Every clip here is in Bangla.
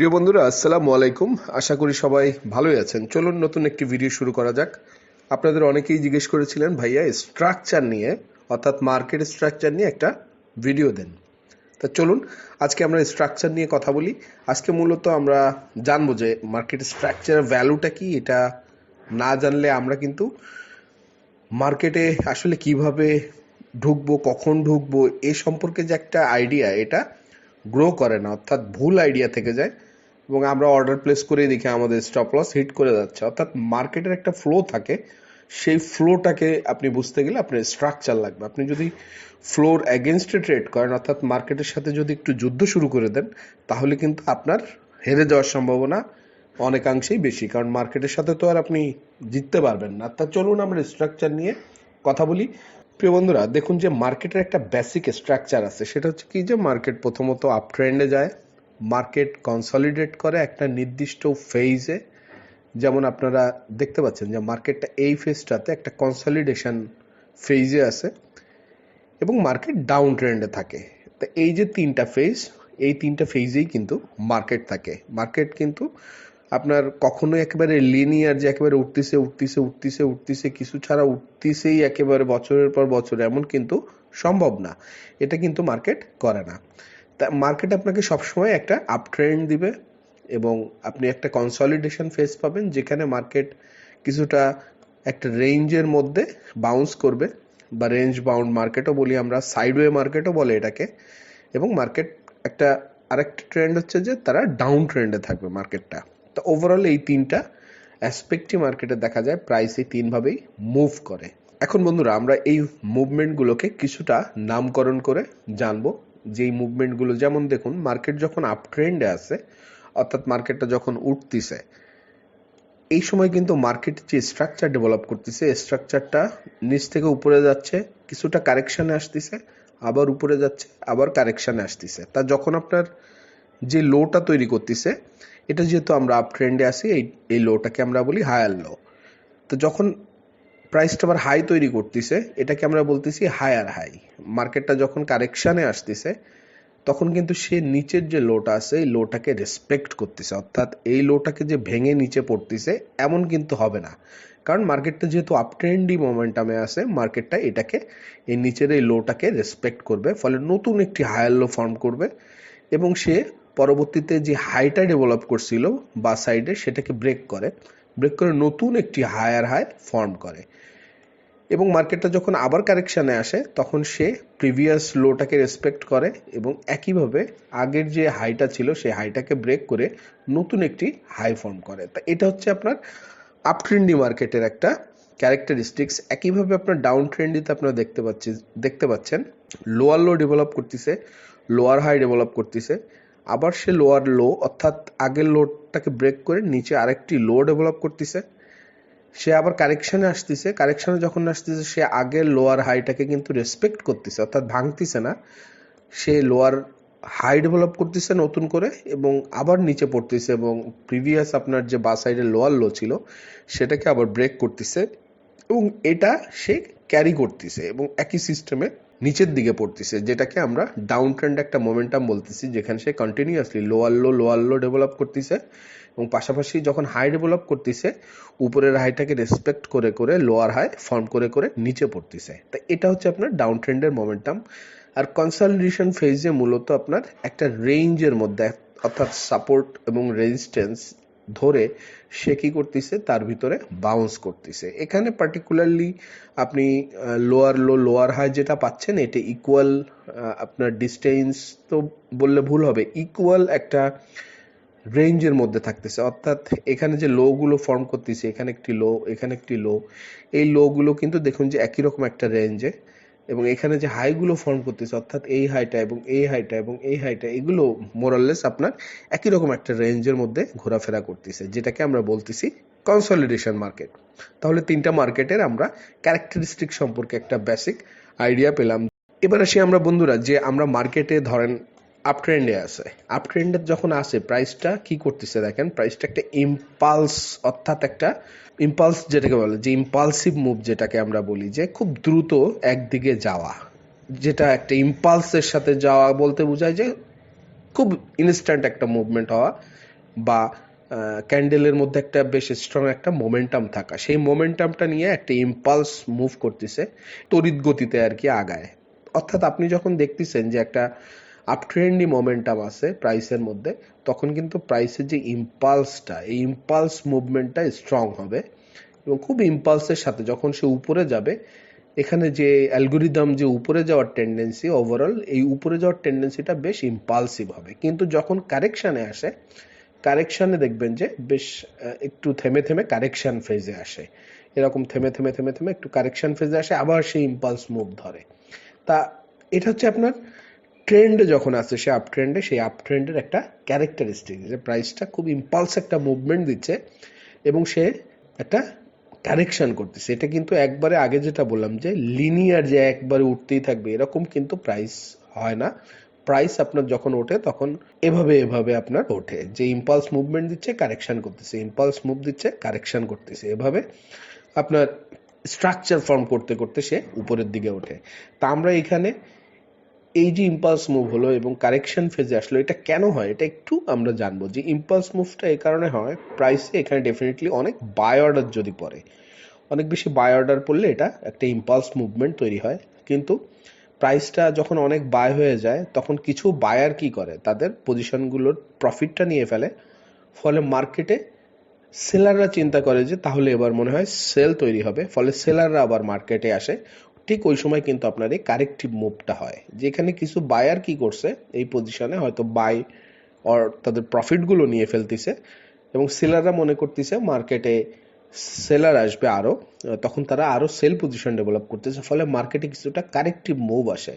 প্রিয় বন্ধুরা, আসসালামু আলাইকুম। আশা করি সবাই ভালোই আছেন। চলুন নতুন একটি ভিডিও শুরু করা যাক। আপনাদের অনেকেই জিজ্ঞেস করেছিলেন, ভাইয়া স্ট্রাকচার নিয়ে, অর্থাৎ মার্কেট স্ট্রাকচার নিয়ে একটা ভিডিও দেন। তা চলুন, আজকে আমরা স্ট্রাকচার নিয়ে কথা বলি। আজকে মূলত আমরা জানব যে মার্কেট স্ট্রাকচারের ভ্যালুটা কি, এটা না জানলে আমরা কিন্তু মার্কেটে আসলে কীভাবে ঢুকবো, কখন ঢুকবো, এ সম্পর্কে যে একটা আইডিয়া এটা গ্রো করে না, অর্থাৎ ভুল আইডিয়া থেকে যায়। এবং আমরা অর্ডার প্লেস করে দেখি আমাদের স্টপ লস হিট করে যাচ্ছে। অর্থাৎ মার্কেটের একটা ফ্লো থাকে, সেই ফ্লোটাকে আপনি বুঝতে গেলে আপনার স্ট্রাকচার লাগবে। আপনি যদি ফ্লোর অ্যাগেনস্টে ট্রেড করেন, অর্থাৎ মার্কেটের সাথে যদি একটু যুদ্ধ শুরু করে দেন, তাহলে কিন্তু আপনার হেরে যাওয়ার সম্ভাবনা অনেকাংশেই বেশি। কারণ মার্কেটের সাথে তো আর আপনি জিততে পারবেন না। তা চলুন আমরা স্ট্রাকচার নিয়ে কথা বলি। প্রিয় বন্ধুরা, দেখুন যে মার্কেটের একটা বেসিক স্ট্রাকচার আছে। সেটা হচ্ছে কি যে মার্কেট প্রথমত আপ ট্রেন্ডে যায় মার্কেট কনসলিডেট করে একটা নির্দিষ্ট ফেজে যেমন আপনারা দেখতে পাচ্ছেন যে মার্কেটটা এই ফেজটাতে একটা কনসলিডেশন ফেজে আছে এবং মার্কেট ডাউন ট্রেন্ডে থাকে। তো এই যে তিনটা ফেজ এই তিনটা ফেজেই কিন্তু মার্কেট থাকে। মার্কেট কিন্তু আপনার কখনো একেবারে লিনিয়ার যে একেবারে উঠতেছে উঠতেছে উঠতেছে উঠতেছে, কিছু ছাড়া উঠতেছেই একেবারে বছরের পর বছর, এমন কিন্তু সম্ভব না। এটা কিন্তু মার্কেট করে না। তা মার্কেট আপনাকে সবসময় একটা আপ ট্রেন্ড দিবে এবং আপনি একটা কনসলিডেশন ফেস পাবেন যেখানে মার্কেট কিছুটা একটা রেঞ্জের মধ্যে বাউন্স করবে বা রেঞ্জ বাউন্ড মার্কেটও বলি আমরা সাইডওয়ে মার্কেটও বলে এটাকে এবং মার্কেট একটা আরেকটা ট্রেন্ড হচ্ছে যে তারা ডাউন ট্রেন্ডে থাকবে মার্কেটটা তো ওভারঅল এই তিনটা অ্যাসপেক্টই মার্কেটে দেখা যায় প্রাইস এই তিনভাবেই মুভ করে। এখন বন্ধুরা, আমরা এই মুভমেন্টগুলোকে কিছুটা নামকরণ করে জানব। যেই মুভমেন্টগুলো যেমন দেখুন মার্কেট যখন আপ ট্রেন্ডে আছে, অর্থাৎ মার্কেটটা যখন উঠতিছে, এই সময় কিন্তু মার্কেট যে স্ট্রাকচার ডেভেলপ করতেছে স্ট্রাকচারটা নিচ থেকে উপরে যাচ্ছে, কিছুটা কারেকশানে আসতেছে, আবার উপরে যাচ্ছে, আবার কারেকশানে আসতেছে। তা যখন আপনার যে লোটা তৈরি করতেছে, এটা যেহেতু আমরা আপ ট্রেন্ডে আসি এই এই লোটাকে আমরা বলি হায়ার লো তো যখন প্রাইসটা আবার হাই তৈরি করতেছে, এটাকে আমরা বলতেছি হায়ার হাই মার্কেটটা যখন কারেকশানে আসতেছে, তখন কিন্তু সে নিচের যে লোটা আছে, এই লোটাকে রেসপেক্ট করতেছে। অর্থাৎ এই লোটাকে যে ভেঙে নিচে পড়তেছে, এমন কিন্তু হবে না। কারণ মার্কেটটা যেহেতু আপ ট্রেন্ডি মোমেন্টামে আছে মার্কেটটা এটাকে, এই নিচের এই লোটাকে রেসপেক্ট করবে, ফলে নতুন একটি হায়ার লো ফর্ম করবে এবং সে পরবর্তীতে যে হাইটা ডেভেলপ করছিল বা সাইডে সেটাকে ব্রেক করে। ব্রেক করে নতুন একটি হায়ার হাই ফর্ম করে। এবং মার্কেটটা যখন আবার কারেকশানে আসে, তখন সে প্রিভিয়াস লোটাকে রেসপেক্ট করে এবং একইভাবে আগের যে হাইটা ছিল, সেই হাইটাকে ব্রেক করে নতুন একটি হাই ফর্ম করে। তা এটা হচ্ছে আপনার আপ ট্রেন্ডি মার্কেটের একটা ক্যারেক্টারিস্টিক্স। একইভাবে আপনার ডাউন ট্রেন্ডিতে আপনারা দেখতে পাচ্ছেন দেখতে পাচ্ছেন, লোয়ার লো ডেভেলপ করতেছে, লোয়ার হাই ডেভেলপ করতেছে। আবার সে লোয়ার লো অর্থাৎ আগের লোডটাকে ব্রেক করে নিচে আরেকটি লো ডেভেলপ করতেছে। সে আবার কারেকশনে আসতেছে। কারেকশনে যখন আসতেছে, সে আগের লোয়ার হাইটাকে কিন্তু রেসপেক্ট করতেছে, অর্থাৎ ভাঙতেছে না। সে লোয়ার হাই ডেভেলপ করতেছে নতুন করে এবং আবার নিচে পড়তেছে এবং প্রিভিয়াস আপনার যে বা সাইডের লোয়ার লো ছিল, সেটাকে আবার ব্রেক করতেছে। এবং এটা সে ক্যারি করতেছে এবং একই সিস্টেমে নিচের দিকে পড়তেছে, যেটাকে আমরা ডাউন ট্রেন্ড একটা মোমেন্টাম বলতেছি, যেখানে সে continuously lower low lower low develop করতেছে এবং পাশাপাশি যখন হাই ডেভেলপ করতেছে, উপরের হাইটাকে রেসপেক্ট করে করে লোয়ার হাই ফর্ম করে করে নিচে পড়তেছে। তা এটা হচ্ছে আপনার ডাউন ট্রেন্ডের মোমেন্টাম আর কনসলিডেশন ফেজে মূলত আপনার একটা রেঞ্জের মধ্যে, অর্থাৎ সাপোর্ট এবং রেজিস্ট্যান্স ধরে সে কি করতেছে? তার ভিতরে বাউন্স করতেছে। এখানে পার্টিকুলারলি আপনি লোয়ার লো লোয়ার হাই যেটা পাচ্ছেন, এটা ইকুয়াল আপনার ডিস্টেন্স তো বললে ভুল হবে ইকুয়াল একটা রেঞ্জের মধ্যে থাকতেছে। অর্থাৎ এখানে যে লোগুলো ফর্ম করতেছে, এখানে একটি লো এখানে একটি লো এই লোগুলো কিন্তু দেখুন যে একই রকম একটা রেঞ্জে এবং এখানে যে হাইগুলো ফর্ম করতেছে, অর্থাৎ এই হাইটা এবং এই হাইটা এবং এই হাইটা এগুলো মোরাললেস আপনার একই রকম একটা রেঞ্জের মধ্যে ঘোরাফেরা করতেছে, যেটাকে আমরা বলতেছি কনসলিডেশন মার্কেট তাহলে তিনটা মার্কেটের আমরা ক্যারেক্টারিস্টিক সম্পর্কে একটা বেসিক আইডিয়া পেলাম। এবার আসি আমরা বন্ধুরা, যে আমরা মার্কেটে ধরেন আপ ট্রেন্ডে আছে। আপ ট্রেন্ডে যখন আসে প্রাইসটা কি করতেছে দেখেন? প্রাইসটা একটা ইম্পালস অর্থাৎ একটা ইম্পালস যেটাকে বলে, যে ইম্পালসিভ মুভ যেটাকে আমরা বলি, যে খুব দ্রুত একদিকে যাওয়া। যেটা একটা ইম্পালসের সাথে যাওয়া বলতে বোঝায় যে খুব ইনস্ট্যান্ট একটা মুভমেন্ট হওয়া বা ক্যান্ডেলের মধ্যে একটা বেশ স্ট্রং একটা মোমেন্টাম থাকা। সেই মোমেন্টামটা নিয়ে একটা ইম্পালস মুভ করতেছে, তড়িৎ গতিতে আর কি আগায়। অর্থাৎ আপনি যখন দেখতেছেন যে একটা আপট্রেন্ডি মোমেন্টাম আছে প্রাইসের মধ্যে, তখন কিন্তু প্রাইসের যে ইম্পালসটা এই ইম্পালস মুভমেন্টটা স্ট্রং হবে এবং খুব ইম্পালসের সাথে যখন সে উপরে যাবে, এখানে যে অ্যালগোরিদম যে উপরে যাওয়ার টেন্ডেন্সি ওভারঅল এই উপরে যাওয়ার টেন্ডেন্সিটা বেশ ইম্পালসিভ হবে। কিন্তু যখন কারেকশানে আসে কারেকশানে দেখবেন যে বেশ একটু থেমে থেমে কারেকশান ফেজে আসে। এরকম থেমে থেমে থেমে থেমে একটু কারেকশান ফেজে আসে, আবার সেই ইম্পালস মুভ ধরে। তা এটা হচ্ছে আপনার ট্রেন্ডে যখন আসে সে আপ ট্রেন্ডে সেই আপ ট্রেন্ডের একটা ক্যারেক্টারিস্টিক যে প্রাইসটা খুব ইম্পালস একটা মুভমেন্ট দিচ্ছে এবং সে একটা কারেকশন করতেছে। এটা কিন্তু একবারে আগে যেটা বললাম যে লিনিয়ার যে একবারে উঠতেই থাকবে, এরকম কিন্তু প্রাইস হয় না। প্রাইস আপনার যখন ওঠে, তখন এভাবে এভাবে আপনার ওঠে। যে ইম্পালস মুভমেন্ট দিচ্ছে কারেকশন করতেছে। ইম্পালস মুভ দিচ্ছে কারেকশান করতেছে। এভাবে আপনার স্ট্রাকচার ফর্ম করতে করতে সে উপরের দিকে ওঠে। তা আমরা এখানে এই যে ইম্পালস মুভ হলো এবং কারেকশন ফেজে আসলো, এটা কেন হয়? এটা একটু আমরা জানব যে ইম্পালস মুভটা এই কারণে হয় প্রাইসে এখানে ডেফিনেটলি অনেক বাই অর্ডার যদি পড়ে, অনেক বেশি বাই অর্ডার পড়লে এটা একটা ইম্পালস মুভমেন্ট তৈরি হয়। কিন্তু প্রাইসটা যখন অনেক বাই হয়ে যায়, তখন কিছু বায়ার কি করে? তাদের পজিশনগুলোর প্রফিটটা নিয়ে ফেলে। ফলে মার্কেটে সেলাররা চিন্তা করে যে তাহলে এবার মনে হয় সেল তৈরি হবে। ফলে সেলাররা আবার মার্কেটে আসে। ঠিক ওই সময় কিন্তু আপনার এই কারেক্টিভ মুভটা হয়। যেখানে কিছু বায়ার কি করছে, এই পজিশনে হয়তো বাই অর তাদের প্রফিটগুলো নিয়ে ফেলতেছে এবং সেলাররা মনে করতেছে মার্কেটে সেলার আসবে আরও, তখন তারা আরও সেল পজিশন ডেভেলপ করতেছে, ফলে মার্কেটে কিছুটা কারেক্টিভ মুভ আসে।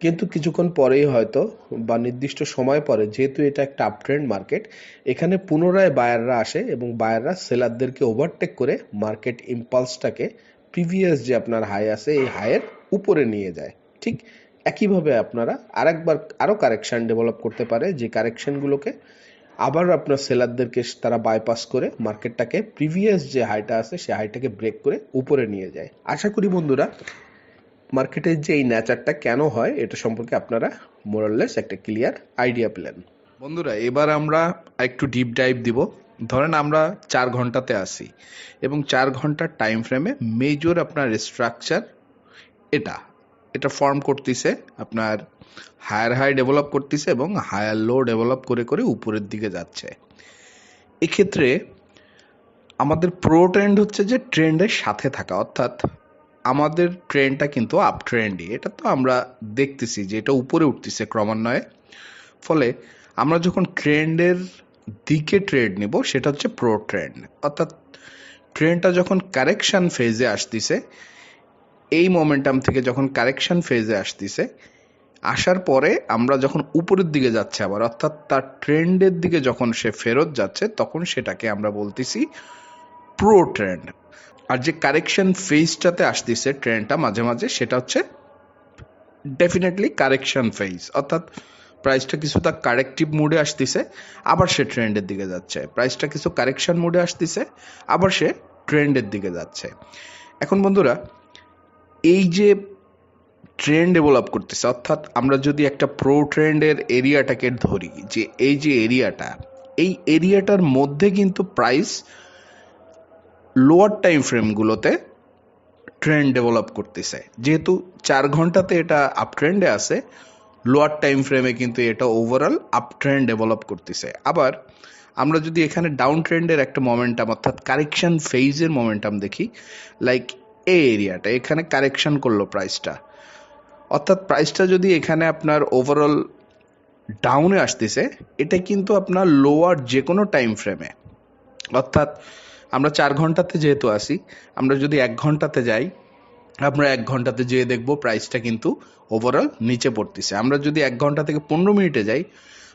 কিন্তু কিছুক্ষণ পরেই হয়তো বা নির্দিষ্ট সময় পরে যেহেতু এটা একটা আপট্রেন্ড মার্কেট এখানে পুনরায় বায়াররা আসে এবং বায়াররা সেলারদেরকে ওভারটেক করে মার্কেট ইম্পালসটাকে প্রিভিয়াস যে আপনার হাই আছে, এই হাইয়ের উপরে নিয়ে যায়। ঠিক একইভাবে আপনারা আরেকবার আরও কারেকশান ডেভেলপ করতে পারে, যে কারেকশনগুলোকে আবার আপনার সেলারদেরকে তারা বাইপাস করে মার্কেটটাকে প্রিভিয়াস যে হাইটা আছে, সেই হাইটাকে ব্রেক করে উপরে নিয়ে যায়। আশা করি বন্ধুরা মার্কেটের যে এই ন্যাচারটা কেন হয়, এটা সম্পর্কে আপনারা মোরাললেস একটা ক্লিয়ার আইডিয়া পেলেন। বন্ধুরা, এবার আমরা একটু ডিপ ডাইভ দিব। ধরেন আমরা চার ঘন্টাতে আসি, এবং চার ঘণ্টার টাইম ফ্রেমে মেজর আপনার স্ট্রাকচার এটা। এটা ফর্ম করতেছে, আপনার হায়ার হাই ডেভেলপ করতেছে এবং হায়ার লো ডেভেলপ করে করে উপরের দিকে যাচ্ছে। এক্ষেত্রে আমাদের প্রো ট্রেন্ড হচ্ছে যে ট্রেন্ডের সাথে থাকা, অর্থাৎ আমাদের ট্রেন্ডটা কিন্তু আপ ট্রেন্ডই এটা তো আমরা দেখতেছি যে এটা উপরে উঠতেছে ক্রমান্বয়ে। ফলে আমরা যখন ট্রেন্ডের দিকে ট্রেড নিব, সেটা হচ্ছে প্রো ট্রেন্ড অর্থাৎ ট্রেন্ডটা যখন কারেকশন ফেজে আসতেছে, এই মোমেন্টাম থেকে যখন কারেকশন ফেজে আসতেছে, আসার পরে আমরা যখন উপরের দিকে যাচ্ছে আবার, অর্থাৎ তার ট্রেন্ডের দিকে যখন সে ফেরত যাচ্ছে, তখন সেটাকে আমরা বলতেছি প্রো ট্রেন্ড আর যে কারেকশন ফেজটাতে আসতেছে ট্রেন্ডটা মাঝে মাঝে, সেটা হচ্ছে ডেফিনেটলি কারেকশন ফেজ অর্থাৎ প্রাইসটা কিছুটা কারেক্টিভ মুডে আসতেছে, আবার সে ট্রেন্ডের দিকে যাচ্ছে। প্রাইসটা কিছু কারেকশন মুডে আসতেছে, আবার সে ট্রেন্ডের দিকে যাচ্ছে। এখন বন্ধুরা, এই যে ট্রেন্ড ডেভেলপ করতেছে, অর্থাৎ আমরা যদি একটা প্রো ট্রেন্ডের এরিয়াটাকে ধরি, যে এই যে এরিয়াটা এই এরিয়াটার মধ্যে কিন্তু প্রাইস লোয়ার টাইম ফ্রেমগুলোতে ট্রেন্ড ডেভেলপ করতেছে। যেহেতু চার ঘন্টাতে এটা আপ ট্রেন্ডে আছে লোয়ার টাইম ফ্রেমে কিন্তু এটা ওভারঅল আপ ট্রেন্ড ডেভেলপ করতেছে। আবার আমরা যদি এখানে ডাউন ট্রেন্ডের একটা মোমেন্টাম অর্থাৎ কারেকশন ফেজের মোমেন্টাম দেখি লাইক এই এরিয়াটা এখানে কারেকশন করল প্রাইসটা অর্থাৎ প্রাইসটা যদি এখানে আপনার ওভারঅল ডাউনে আসতেছে, এটা কিন্তু আপনার লোয়ার যে কোনো টাইম ফ্রেমে অর্থাৎ আমরা চার ঘন্টাতে যেহেতু আসি আমরা যদি এক ঘন্টাতে যাই আমরা এক ঘন্টাতে যেয়ে দেখব প্রাইসটা কিন্তু ওভারঅল নিচে পড়তেছে। আমরা যদি এক ঘণ্টা থেকে পনেরো মিনিটে যাই,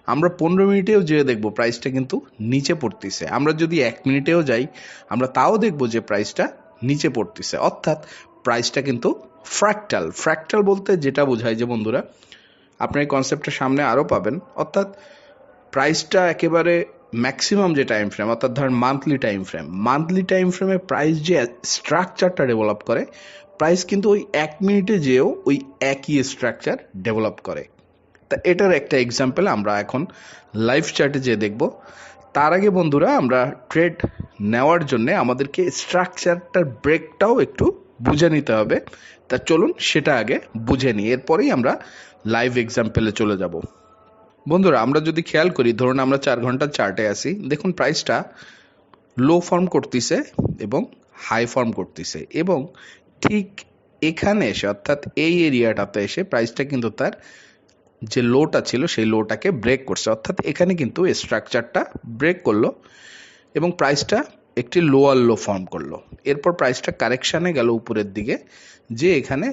আমরা পনেরো মিনিটেও যেয়ে দেখব প্রাইসটা কিন্তু নিচে পড়তেছে। আমরা যদি এক মিনিটেও যাই, আমরা তাও দেখব যে প্রাইসটা নিচে পড়তেছে। অর্থাৎ প্রাইসটা কিন্তু ফ্র্যাকটাল ফ্র্যাকটাল বলতে যেটা বোঝায় যে বন্ধুরা আপনার এই কনসেপ্টটা সামনে আরও পাবেন। অর্থাৎ প্রাইসটা একেবারে ম্যাক্সিমাম যে টাইম ফ্রেম অর্থাৎ ধরেন monthly time frame monthly time ফ্রেমে প্রাইস যে স্ট্রাকচারটা ডেভেলপ করে প্রাইস কিন্তু ওই এক মিনিটে যেও ওই একই স্ট্রাকচার ডেভেলপ করে। তা এটার একটা এক্সাম্পল আমরা এখন লাইভ চার্টে যে দেখব। তার আগে বন্ধুরা, আমরা ট্রেড নেওয়ার জন্য আমাদেরকে স্ট্রাকচারটার ব্রেকটাও একটু বুঝে নিতে হবে। তা চলুন সেটা আগে বুঝে নিই, এরপরেই আমরা লাইভ এক্সাম্পলে চলে যাব। বন্ধুরা, আমরা যদি খেয়াল করি, ধরুন আমরা চার ঘণ্টা চার্টে আসি দেখুন প্রাইসটা লো ফর্ম করতেছে এবং হাই ফর্ম করতেছে এবং ঠিক এখানে এসে, অর্থাৎ এই এরিয়াটাতে এসে প্রাইসটা কিন্তু তার যে লোটা ছিল, সেই লোটাকে ব্রেক করছে। অর্থাৎ এখানে কিন্তু স্ট্রাকচারটা ব্রেক করল এবং প্রাইসটা একটি লোয়ার লো ফর্ম করল। এরপর প্রাইসটা কারেকশানে গেল উপরের দিকে। যে এখানে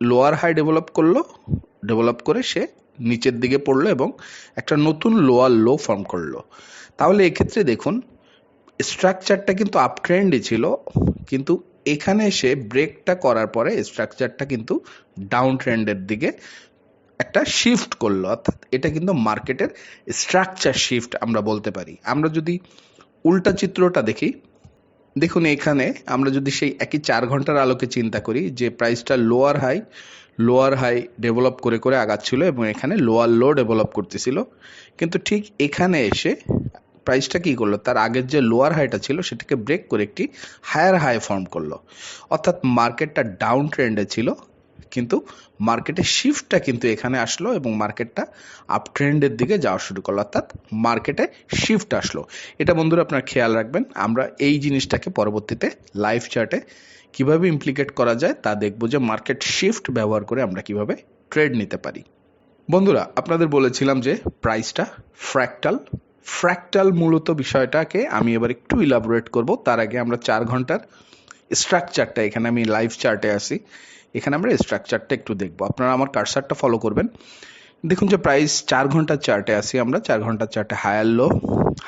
লোয়ার হাই ডেভেলপ করল ডেভেলপ করে সে নিচের দিকে পড়ল এবং একটা নতুন লোয়ার লো ফর্ম করল। তাহলে এক্ষেত্রে দেখুন স্ট্রাকচারটা কিন্তু আপ ট্রেন্ডে ছিল, কিন্তু এখানে এসে ব্রেকটা করার পরে স্ট্রাকচারটা কিন্তু ডাউন ট্রেন্ডের দিকে একটা শিফট করল। অর্থাৎ এটা কিন্তু মার্কেটের স্ট্রাকচার শিফট আমরা বলতে পারি। আমরা যদি উল্টা চিত্রটা দেখি, দেখুন এখানে আমরা যদি সেই একই চার ঘণ্টার আলোকে চিন্তা করি যে প্রাইসটা lower high lower high develop করে করে আগাচ্ছিল এবং এখানে লোয়ার লো ডেভেলপ করতেছিল। কিন্তু ঠিক এখানে এসে প্রাইসটা কি করল? তার আগের যে লোয়ার হাইটা ছিল, সেটাকে ব্রেক করে একটি হায়ার হাই ফর্ম করল। অর্থাৎ মার্কেটটা ডাউন ট্রেন্ডে ছিল, কিন্তু মার্কেটের শিফটটা কিন্তু এখানে আসলো এবং মার্কেটটা আপ ট্রেন্ডের দিকে যাওয়া শুরু করল। অর্থাৎ মার্কেটে শিফট আসলো। এটা বন্ধুরা আপনার খেয়াল রাখবেন, আমরা এই জিনিসটাকে পরবর্তীতে লাইভ চার্টে কীভাবে ইমপ্লিকেট করা যায় তা দেখব যে মার্কেট শিফট ব্যবহার করে আমরা কীভাবে ট্রেড নিতে পারি। বন্ধুরা, আপনাদের বলেছিলাম যে প্রাইসটা ফ্র্যাকটাল ফ্র্যাকটাল মূলত বিষয়টাকে আমি এবার একটু ইলাবোরেট করব। তার আগে আমরা চার ঘণ্টার স্ট্রাকচারটা এখানে আমি লাইভ চার্টে আসি এখানে আমরা স্ট্রাকচারটা একটু দেখব। আপনারা আমার কারসারটা ফলো করবেন। দেখুন যে প্রাইস চার ঘণ্টার চার্টে আসি আমরা। চার ঘণ্টার চার্টে হায়ার লো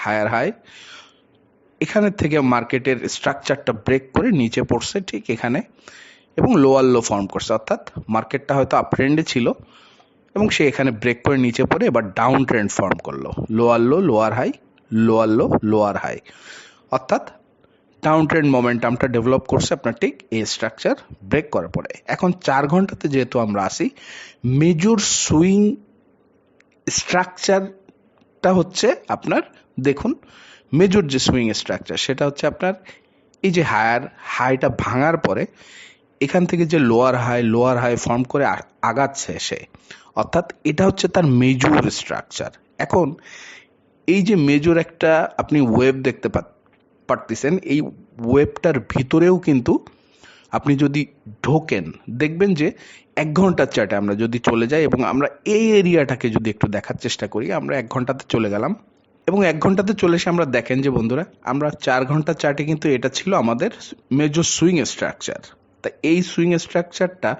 হায়ার হাই এখানের থেকে মার্কেটের স্ট্রাকচারটা ব্রেক করে নিচে পড়ছে ঠিক এখানে এবং লোয়ার লো ফর্ম করছে। অর্থাৎ মার্কেটটা হয়তো আপ ট্রেন্ডে ছিল। এবং সে এখানে ব্রেক করে নিচে পড়ে এবার ডাউন ট্রেন্ড ফর্ম করল। Lower low lower high lower low lower high অর্থাৎ ডাউন ট্রেন্ড মোমেন্টামটা ডেভেলপ করছে আপনার ঠিক এই স্ট্রাকচার ব্রেক করার পরে। এখন চার ঘন্টাতে যেহেতু আমরা আসি মেজর সুইং স্ট্রাকচারটা হচ্ছে আপনার, দেখুন মেজর যে সুইং স্ট্রাকচার সেটা হচ্ছে আপনার এই যে হায়ার হাইটা ভাঙার পরে এখান থেকে যে lower high lower high form করে আগাচ্ছে সে। অর্থাৎ এটা হচ্ছে তার মেজর স্ট্রাকচার এখন এই যে মেজর একটা আপনি ওয়েব দেখতে পারতেছেন, এই ওয়েবটার ভিতরেও কিন্তু আপনি যদি ঢোকেন, দেখবেন যে এক ঘণ্টার চার্টে আমরা যদি চলে যাই এবং আমরা এই এরিয়াটাকে যদি একটু দেখার চেষ্টা করি, আমরা এক ঘন্টাতে চলে গেলাম। এবং এক ঘন্টাতে চলে এসে আমরা দেখেন যে বন্ধুরা, আমরা চার ঘণ্টার চার্টে কিন্তু এটা ছিল আমাদের মেজর সুইং স্ট্রাকচার তা এই সুইং স্ট্রাকচারটা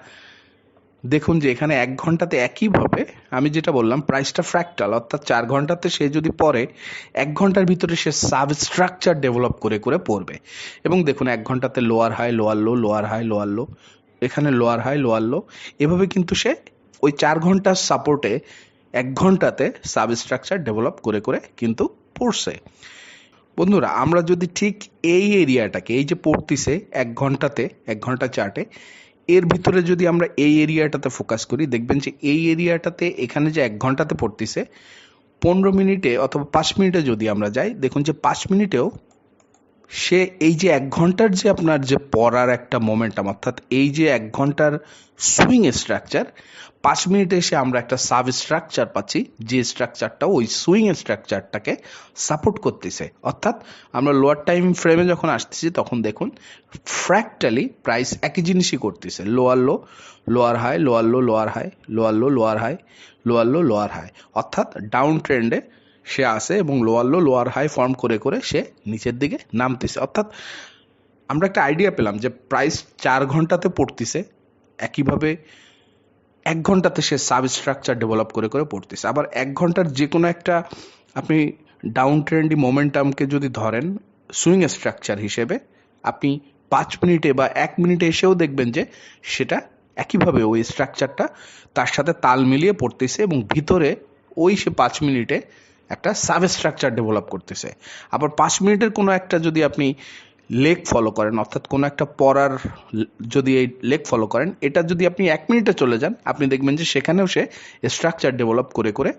দেখুন যে এখানে এক ঘন্টাতে একইভাবে আমি যেটা বললাম প্রাইসটা ফ্র্যাকটাল অর্থাৎ চার ঘন্টাতে সে যদি পড়ে, এক ঘণ্টার ভিতরে সে সাব স্ট্রাকচার ডেভেলপ করে করে পড়বে। এবং দেখুন, এক ঘন্টাতে lower high lower low lower high lower low এখানে লোয়ার হাই লোয়ার লো এভাবে কিন্তু সে ওই চার ঘণ্টার সাপোর্টে এক ঘন্টাতে সাব স্ট্রাকচার ডেভেলপ করে করে কিন্তু পড়ছে। বন্ধুরা, আমরা যদি ঠিক এই এরিয়াটাকে এই যে পড়তিছে এক ঘন্টাতে, এক ঘণ্টা চার্টে এর ভিতরে যদি আমরা এই এরিয়াটাতে ফোকাস করি, দেখবেন যে এই এরিয়াটাতে এখানে যে এক ঘন্টাতে পড়তেছে, পনেরো মিনিটে অথবা পাঁচ মিনিটে যদি আমরা যাই, দেখুন যে পাঁচ মিনিটেও সে এই যে এক ঘণ্টার যে আপনার যে পড়ার একটা মোমেন্টাম অর্থাৎ এই যে এক ঘণ্টার সুইং স্ট্রাকচার পাঁচ মিনিটে এসে আমরা একটা সাব স্ট্রাকচার পাচ্ছি, যে স্ট্রাকচারটা ওই সুইং স্ট্রাকচারটাকে সাপোর্ট করতেছে। অর্থাৎ আমরা লোয়ার টাইম ফ্রেমে যখন আসতেছি, তখন দেখুন ফ্র্যাকটালি প্রাইস একই জিনিসই করতেছে। Lower low lower high lower low lower high lower low lower high lower low lower high অর্থাৎ ডাউন ট্রেন্ডে সে আসে এবং lower low lower high form করে করে সে নিচের দিকে নামতেছে। অর্থাৎ আমরা একটা আইডিয়া পেলাম যে প্রাইস চার ঘন্টাতে পড়তেছে, একইভাবে এক ঘন্টাতে সে সাব স্ট্রাকচার ডেভেলপ করে করে পড়তেছে। আবার এক ঘণ্টার যে কোনো একটা আপনি ডাউন ট্রেন্ডি মোমেন্টামকে যদি ধরেন সুইং স্ট্রাকচার হিসেবে, আপনি পাঁচ মিনিটে বা এক মিনিটে এসেও দেখবেন যে সেটা একইভাবে ওই স্ট্রাকচারটা তার সাথে তাল মিলিয়ে পড়তেছে এবং ভিতরে ওই সে পাঁচ মিনিটে একটা সাব স্ট্রাকচার ডেভেলপ করতেছে। আবার পাঁচ মিনিটের কোনো একটা যদি আপনি লেগ ফলো করেন, অর্থাৎ কোনো একটা পড়ার যদি এই লেগ ফলো করেন, এটা যদি আপনি এক মিনিটে চলে যান, আপনি দেখবেন যে সেখানেও সে স্ট্রাকচার ডেভেলপ করে করে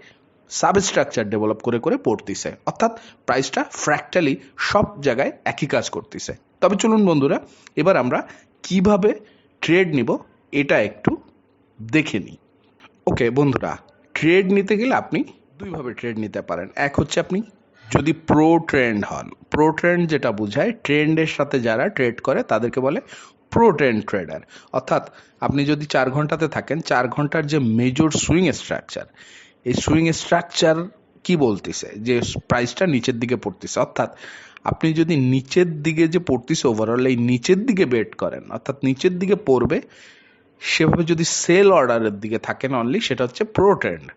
সাবস্ট্রাকচার ডেভেলপ করে করে পড়তেছে। অর্থাৎ প্রাইসটা ফ্র্যাকটালি সব জায়গায় একই কাজ করতেছে। তবে চলুন বন্ধুরা, এবার আমরা কীভাবে ট্রেড নিব, এটা একটু দেখে নিই। ওকে বন্ধুরা ট্রেড নিতে গেলে আপনি দুইভাবে ট্রেড নিতে পারেন। এক হচ্ছে আপনি যদি প্রো ট্রেন্ড হন প্রো ট্রেন্ড যেটা বোঝায় ট্রেন্ডের সাথে যারা ট্রেড করে তাদেরকে বলে প্রো ট্রেন্ড ট্রেডার অর্থাৎ আপনি যদি চার ঘন্টাতে থাকেন, চার ঘণ্টার যে মেজর সুইং স্ট্রাকচার এই সুইং স্ট্রাকচার কি বলতেছে? যে প্রাইসটা নিচের দিকে পড়তেছে। অর্থাৎ আপনি যদি নিচের দিকে যে পড়তেছে ওভারঅল এই নিচের দিকে বেট করেন, অর্থাৎ নিচের দিকে পড়বে, সেভাবে যদি সেল অর্ডারের দিকে থাকেন অনলি সেটা হচ্ছে প্রো ট্রেন্ড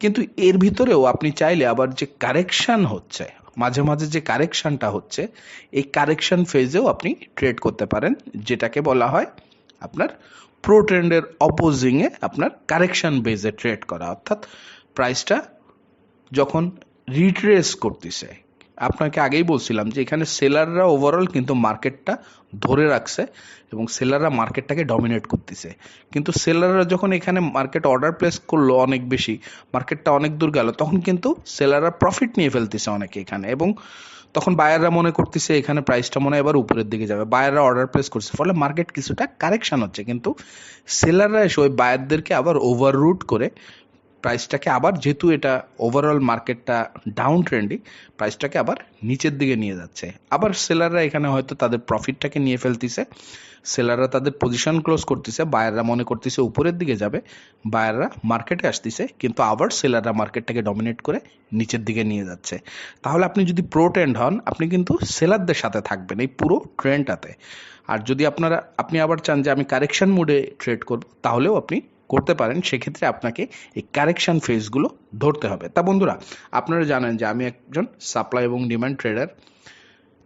কিন্তু এর ভিতরেও আপনি চাইলে আবার যে কারেকশন হচ্ছে, মাঝে মাঝে যে কারেকশনটা হচ্ছে, এই কারেকশন ফেজেও আপনি ট্রেড করতে পারেন, যেটাকে বলা হয় আপনার প্রো ট্রেন্ডের অপোজিংয়ে আপনার কারেকশন বেজে ট্রেড করা। অর্থাৎ প্রাইসটা যখন রিট্রেস করতেছে আপনাকে আগেই বলছিলাম যে এখানে সেলাররা ওভারঅল কিন্তু মার্কেটটা ধরে রাখছে এবং সেলাররা মার্কেটটাকে ডমিনেট করতেছে। কিন্তু সেলাররা যখন এখানে মার্কেট অর্ডার প্লেস করল অনেক বেশি মার্কেটটা অনেক দূর গেল, তখন কিন্তু সেলাররা প্রফিট নিয়ে ফেলতেছে অনেকে এখানে এবং তখন বায়াররা মনে করতেছে এখানে প্রাইসটা মনে হয় এবার উপরের দিকে যাবে। বায়াররা অর্ডার প্লেস করছে, ফলে মার্কেট কিছুটা কারেকশন হচ্ছে। কিন্তু সেলাররা এসে ওই বায়ারদেরকে আবার ওভাররুট করে প্রাইসটাকে আবার যেহেতু এটা ওভারঅল মার্কেটটা ডাউন ট্রেন্ডি প্রাইসটাকে আবার নিচের দিকে নিয়ে যাচ্ছে। আবার সেলাররা এখানে হয়তো তাদের প্রফিটটাকে নিয়ে ফেলতেছে। সেলাররা তাদের পজিশন ক্লোজ করতেছে বায়াররা মনে করতেছে উপরের দিকে যাবে বায়াররা মার্কেটে আসতেছে, কিন্তু আবার সেলাররা মার্কেটটাকে ডমিনেট করে নিচের দিকে নিয়ে যাচ্ছে। তাহলে আপনি যদি প্রো ট্রেন্ড হন, আপনি কিন্তু সেলারদের সাথে থাকবেন এই পুরো ট্রেন্ডটাতে আর যদি আপনারা, আপনি আবার চান যে আমি কারেকশন মোডে ট্রেড করব, তাহলেও আপনি করতে পারেন, সেক্ষেত্রে আপনাকে এই কারেকশন ফেজগুলো ধরতে হবে। তা বন্ধুরা, আপনারা জানেন যে আমি একজন সাপ্লাই এবং ডিমান্ড ট্রেডার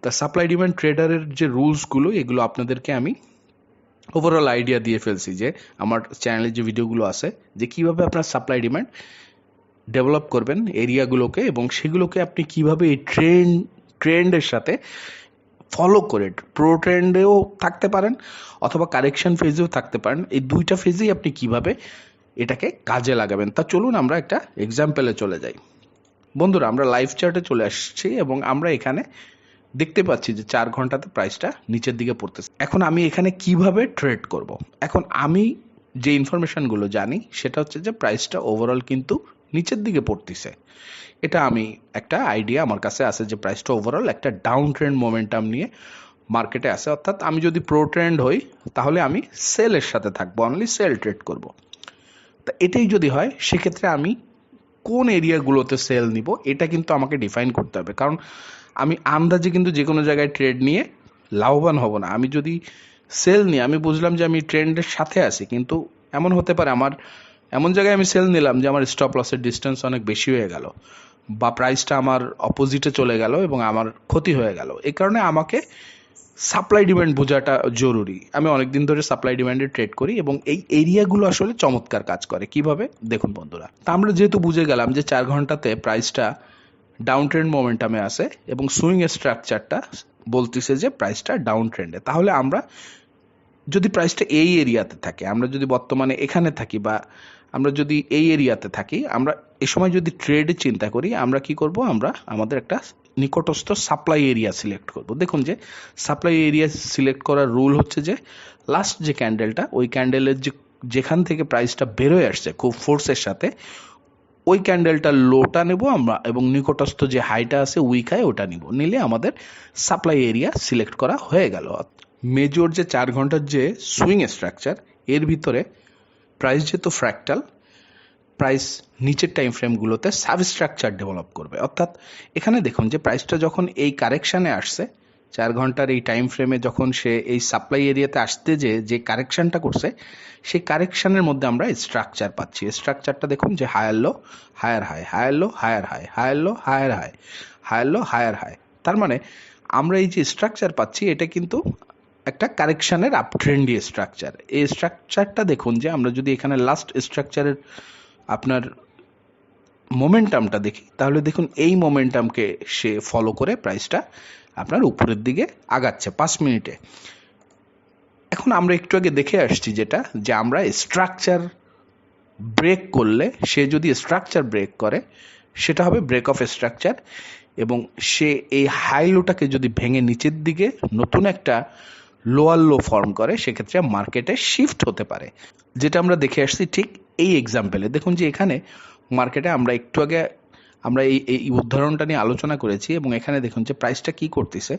তা সাপ্লাই ডিমান্ড ট্রেডারের যে রুলসগুলো এগুলো আপনাদেরকে আমি ওভারঅল আইডিয়া দিয়ে ফেলছি যে আমার চ্যানেলে যে ভিডিওগুলো আছে, যে কীভাবে আপনার সাপ্লাই ডিমান্ড ডেভেলপ করবেন এরিয়াগুলোকে এবং সেগুলোকে আপনি কীভাবে এই ট্রেন্ড ট্রেন্ডের সাথে ফলো করে প্রো ট্রেন্ডেও থাকতে পারেন অথবা কারেকশন ফেজেও থাকতে পারেন। এই দুইটা ফেজেই আপনি কীভাবে এটাকে কাজে লাগাবেন? তা চলুন আমরা একটা এক্সাম্পলে চলে যাই। বন্ধুরা, আমরা লাইভ চার্টে চলে আসছি এবং আমরা এখানে দেখতে পাচ্ছি যে চার ঘন্টাতে প্রাইসটা নিচের দিকে পড়তেছে। এখন আমি এখানে কীভাবে ট্রেড করব? এখন আমি যে ইনফরমেশনগুলো জানি, সেটা হচ্ছে যে প্রাইসটা ওভারঅল কিন্তু নিচের দিকে পড়তেছে। এটা আমি একটা আইডিয়া আমার কাছে আছে যে প্রাইসটা ওভারঅল একটা ডাউন ট্রেন্ড মোমেন্টাম নিয়ে মার্কেটে আছে। অর্থাৎ আমি যদি প্রো ট্রেন্ড হই, তাহলে আমি সেলের সাথে থাকব অনলি সেল ট্রেড করব। তা এটাই যদি হয়, সেক্ষেত্রে আমি কোন এরিয়াগুলোতে সেল নিব, এটা কিন্তু আমাকে ডিফাইন করতে হবে। কারণ আমি আন্দাজে কিন্তু যে কোনো জায়গায় ট্রেড নিয়ে লাভবান হব না। আমি যদি সেল নিই, আমি বুঝলাম যে আমি ট্রেন্ডের সাথে আছি, কিন্তু এমন হতে পারে আমার এমন জায়গায় আমি সেল নিলাম যে আমার স্টপ লসের ডিস্টেন্স অনেক বেশি হয়ে গেল বা প্রাইসটা আমার অপোজিটে চলে গেল এবং আমার ক্ষতি হয়ে গেল। এই কারণে আমাকে সাপ্লাই ডিমান্ড বোঝাটা জরুরি। আমি অনেক দিন ধরে সাপ্লাই ডিমান্ডে ট্রেড করি এবং এই এরিয়াগুলো আসলে চমৎকার কাজ করে। কীভাবে? দেখুন বন্ধুরা, তা আমরা যেহেতু বুঝে গেলাম যে চার ঘন্টাতে প্রাইসটা ডাউন ট্রেন্ড মোমেন্টামে আসে এবং সুইং স্ট্রাকচারটা বলতেছে যে প্রাইসটা ডাউন ট্রেন্ডে তাহলে আমরা যদি প্রাইসটা এই এরিয়াতে থাকে, আমরা যদি বর্তমানে এখানে থাকি বা আমরা যদি এই এরিয়াতে থাকি, আমরা এ সময় যদি ট্রেড চিন্তা করি, আমরা কি করব? আমরা আমাদের একটা নিকটস্থ সাপ্লাই এরিয়া সিলেক্ট করব। দেখুন যে সাপ্লাই এরিয়া সিলেক্ট করার রুল হচ্ছে যে লাস্ট যে ক্যান্ডেলটা ওই ক্যান্ডেলের যে, যেখান থেকে প্রাইসটা বেরোয় আসছে, খুব ফোর্সের সাথে, ওই ক্যান্ডেলটার লোটা নেব আমরা এবং নিকটস্থ যে হাইটা আছে উইক হাই ওটা নিব। নিলে আমাদের সাপ্লাই এরিয়া সিলেক্ট করা হয়ে গেল। মেজর যে চার ঘণ্টার যে সুইং স্ট্রাকচার এর ভিতরে প্রাইস যেহেতু ফ্র্যাকটাল প্রাইস নিচের টাইম ফ্রেমগুলোতে সাবস্ট্রাকচার ডেভেলপ করবে। অর্থাৎ এখানে দেখুন যে প্রাইসটা যখন এই কারেকশানে আসছে, চার ঘণ্টার এই টাইম ফ্রেমে যখন সে এই সাপ্লাই এরিয়াতে আসতে যে যে কারেকশানটা করছে, সেই কারেকশানের মধ্যে আমরা স্ট্রাকচার পাচ্ছি। স্ট্রাকচারটা দেখুন যে higher low higher high higher low higher high higher low higher high higher low higher high তার মানে আমরা এই যে স্ট্রাকচার পাচ্ছি, এটা কিন্তু একটা কারেকশানের আপ ট্রেন্ডি স্ট্রাকচার এই স্ট্রাকচারটা দেখুন যে আমরা যদি এখানে লাস্ট স্ট্রাকচারের আপনার মোমেন্টামটা দেখি, তাহলে দেখুন এই মোমেন্টামকে সে ফলো করে প্রাইসটা আপনার উপরের দিকে আগাচ্ছে পাঁচ মিনিটে। এখন আমরা একটু আগে দেখে আসছি যেটা, যে আমরা স্ট্রাকচার ব্রেক করলে, সে যদি স্ট্রাকচার ব্রেক করে, সেটা হবে ব্রেক অফ স্ট্রাকচার এবং সে এই হাই লোটাকে যদি ভেঙে নিচের দিকে নতুন একটা লোয়ার লো ফর্ম করে, সেক্ষেত্রে মার্কেটে শিফট হতে পারে। যেটা আমরা দেখে আসছি ঠিক এই এক্সাম্পলে দেখুন যে এখানে মার্কেটে আমরা একটু আগে আমরা এই এই উদাহরণটা নিয়ে আলোচনা করেছি এবং এখানে দেখুন যে প্রাইসটা কি করতেছে।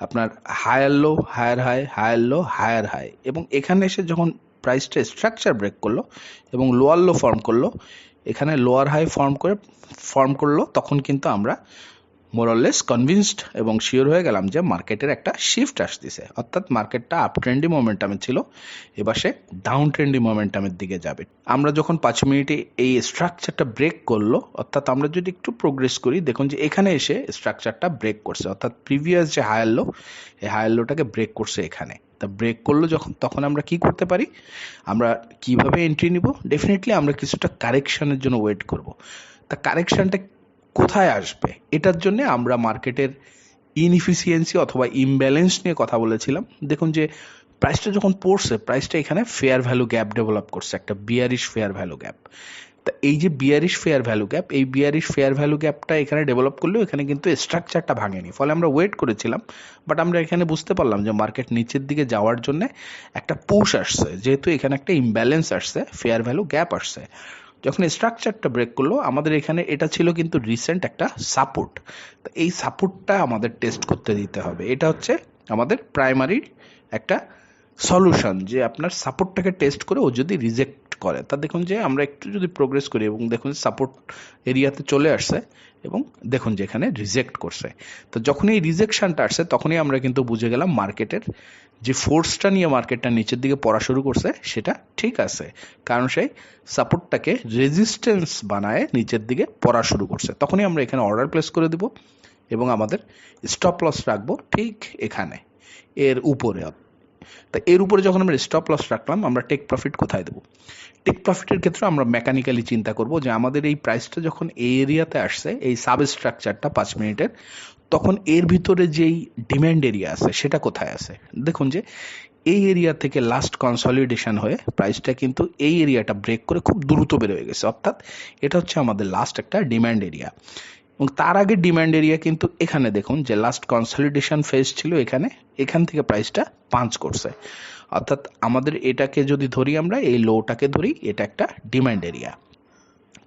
আপনার higher low higher high higher low higher high এবং এখানে এসে যখন প্রাইসটা স্ট্রাকচার ব্রেক করল এবং লোয়ার লো ফর্ম করল, এখানে লোয়ার হাই ফর্ম করে ফর্ম করল, তখন কিন্তু আমরা মোরলেস কনভিনসড এবং শিওর হয়ে গেলাম যে মার্কেটের একটা শিফট আসতেছে। অর্থাৎ মার্কেটটা আপ ট্রেন্ডি মোমেন্টামে ছিল, এবার সে ডাউন ট্রেন্ডি মোমেন্টামের দিকে যাবে। আমরা যখন পাঁচ মিনিটে এই স্ট্রাকচারটা ব্রেক করল, অর্থাৎ আমরা যদি একটু প্রোগ্রেস করি, দেখুন যে এখানে এসে স্ট্রাকচারটা ব্রেক করছে। অর্থাৎ প্রিভিয়াস যে হায়ার লো এই হায়ার লোটাকে ব্রেক করছে এখানে। তা ব্রেক করল যখন, তখন আমরা কি করতে পারি? আমরা কীভাবে এন্ট্রি নিব? ডেফিনেটলি আমরা কিছুটা কারেকশনের জন্য ওয়েট করব। তা কারেকশনটা কোথায় আসবে? এটার জন্য আমরা মার্কেটের ইনএফিসিয়েন্সি অথবা ইমব্যালেন্স নিয়ে কথা বলেছিলাম। দেখুন যে প্রাইসটা যখন পড়ছে প্রাইসটা এখানে ফেয়ার ভ্যালু গ্যাপ ডেভেলপ করছে, একটা বিয়ারিশ ফেয়ার ভ্যালু গ্যাপ তা এই যে বিয়ারিশ ফেয়ার ভ্যালু গ্যাপ এই বিয়ারিশ ফেয়ার ভ্যালু গ্যাপটা এখানে ডেভেলপ করলেও এখানে কিন্তু স্ট্রাকচারটা ভাঙেনি। ফলে আমরা ওয়েট করেছিলাম বাট আমরা এখানে বুঝতে পারলাম যে মার্কেট নিচের দিকে যাওয়ার জন্য একটা পুশ আসছে, যেহেতু এখানে একটা ইমব্যালেন্স আসছে ফেয়ার ভ্যালু গ্যাপ আসছে। যখন স্ট্রাকচারটা ব্রেক করল, আমাদের এখানে এটা ছিল কিন্তু রিসেন্ট একটা সাপোর্ট তো এই সাপোর্টটা আমাদের টেস্ট করতে দিতে হবে। এটা হচ্ছে আমাদের প্রাইমারির একটা সলিউশন যে আপনার সাপোর্টটাকে টেস্ট করে ও যদি রিজেক্ট করে। তা দেখুন যে আমরা একটু যদি প্রোগ্রেস করি এবং দেখুন সাপোর্ট এরিয়াতে চলে আসছে এবং দেখুন যে এখানে রিজেক্ট করছে। তো যখন এই রিজেকশনটা আসছে, তখনই আমরা কিন্তু বুঝে গেলাম মার্কেটের যে ফোর্সটা নিয়ে মার্কেটটা নিচের দিকে পড়া শুরু করছে, সেটা ঠিক আছে। কারণ সেই সাপোর্টটাকে রেজিস্ট্যান্স বানায় নিচের দিকে পড়া শুরু করছে। তখনই আমরা এখানে অর্ডার প্লেস করে দিব এবং আমাদের স্টপ লস রাখব ঠিক এখানে, এর উপরে। তা এর উপরে যখন আমরা স্টপ লস রাখলাম, আমরা টেক প্রফিট কোথায় দেবো? টেক প্রফিটের ক্ষেত্রে আমরা মেকানিক্যালি চিন্তা করব যে আমাদের এই প্রাইসটা যখন এই এরিয়াতে আসছে, এই সাব স্ট্রাকচারটা পাঁচ মিনিটের, তখন এর ভিতরে যেই ডিম্যান্ড এরিয়া আছে, সেটা কোথায় আছে? দেখুন যে, এই এরিয়া থেকে লাস্ট কনসলিডেশন হয়ে প্রাইসটা কিন্তু এই এরিয়াটা ব্রেক করে খুব দ্রুত বের হয়ে গেছে। অর্থাৎ এটা হচ্ছে আমাদের লাস্ট একটা ডিম্যান্ড এরিয়া এবং তার আগে ডিম্যান্ড এরিয়া কিন্তু এখানে দেখুন যে লাস্ট কনসলিডেশন ফেজ ছিল এখানে, এখান থেকে প্রাইসটা পাঞ্চ করছে। অর্থাৎ আমাদের এটাকে যদি ধরি আমরা, এই লোটাকে ধরি, এটা একটা ডিম্যান্ড এরিয়া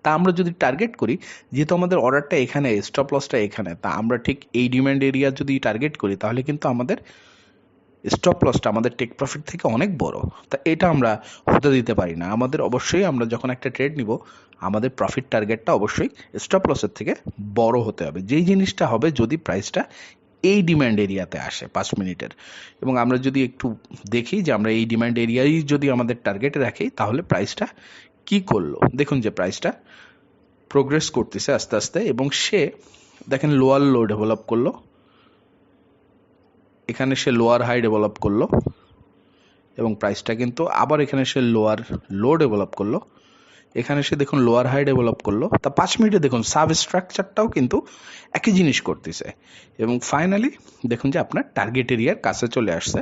তা আমরা যদি টার্গেট করি, যেহেতু আমাদের অর্ডারটা এখানে স্টপ লসটা এখানে, তা আমরা ঠিক এই ডিম্যান্ড এরিয়া যদি টার্গেট করি, তাহলে কিন্তু আমাদের স্টপ লসটা আমাদের টেক প্রফিট থেকে অনেক বড়। তা এটা আমরা হতে দিতে পারি না। আমাদের অবশ্যই আমরা যখন একটা ট্রেড নিব, আমাদের প্রফিট টার্গেটটা অবশ্যই স্টপ লসের থেকে বড় হতে হবে। যেই জিনিসটা হবে, যদি প্রাইসটা এই ডিম্যান্ড এরিয়াতে আসে পাঁচ মিনিটের। এবং আমরা যদি একটু দেখি যে আমরা এই ডিম্যান্ড এরিয়াই যদি আমাদের টার্গেটে রাখি, তাহলে প্রাইসটা কি করল? দেখুন যে প্রাইসটা প্রোগ্রেস করতেছে আস্তে আস্তে এবং সে দেখেন লোয়ার লো ডেভেলপ করল। এখানে সে লোয়ার হাই ডেভেলপ করল এবং প্রাইসটা কিন্তু আবার এখানে সে লোয়ার লো ডেভেলপ করল। এখানে সে দেখুন লোয়ার হাই ডেভেলপ করল। তা পাঁচ মিনিটে দেখুন সাব স্ট্রাকচারটাও কিন্তু একই জিনিস করতেছে। এবং ফাইনালি দেখুন যে আপনার টার্গেট এরিয়ার কাছে চলে আসছে।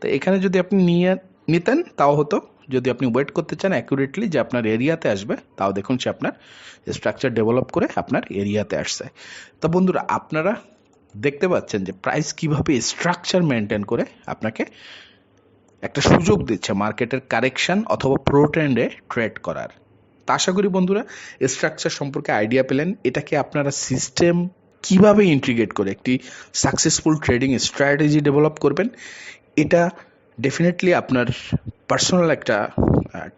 তো এখানে যদি আপনি নিয়ে নিতেন, তাও হতো। যদি আপনি ওয়েট করতে চান অ্যাকুরেটলি যে আপনার এরিয়াতে আসবে, তাও দেখুন সে আপনার স্ট্রাকচার ডেভেলপ করে আপনার এরিয়াতে আসছে। তো বন্ধুরা, আপনারা দেখতে পাচ্ছেন যে প্রাইস কীভাবে স্ট্রাকচার মেনটেন করে আপনাকে একটা সুযোগ দিচ্ছে মার্কেটের কারেকশন অথবা প্রো ট্রেন্ডে ট্রেড করার। তা আশা করি বন্ধুরা স্ট্রাকচার সম্পর্কে আইডিয়া পেলেন। এটাকে আপনারা সিস্টেম কীভাবে ইন্টিগ্রেট করে একটি সাকসেসফুল ট্রেডিং স্ট্র্যাটেজি ডেভেলপ করবেন, এটা ডেফিনেটলি আপনার পার্সোনাল একটা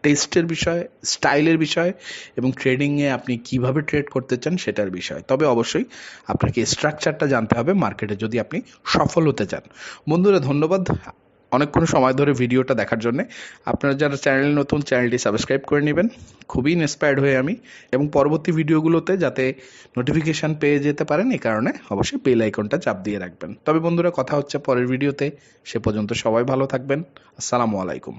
টেস্টের বিষয় স্টাইলের বিষয় এবং ট্রেডিংয়ে আপনি কীভাবে ট্রেড করতে চান সেটার বিষয়। তবে অবশ্যই আপনাকে স্ট্রাকচারটা জানতে হবে মার্কেটে যদি আপনি সফল হতে চান। বন্ধুরা, ধন্যবাদ। অনেকক্ষণ সময় ধরে ভিডিওটা দেখার জন্যে। আপনারা যারা চ্যানেল নতুন, চ্যানেলটি সাবস্ক্রাইব করে নেবেন। খুবই ইন্সপায়ার্ড হয়ে আমি এবং পরবর্তী ভিডিওগুলোতে যাতে নোটিফিকেশান পেয়ে যেতে পারেন, এই কারণে অবশ্যই বেল আইকনটা চাপ দিয়ে রাখবেন। তবে বন্ধুরা, কথা হচ্ছে পরের ভিডিওতে। সে পর্যন্ত সবাই ভালো থাকবেন। আসসালামু আলাইকুম।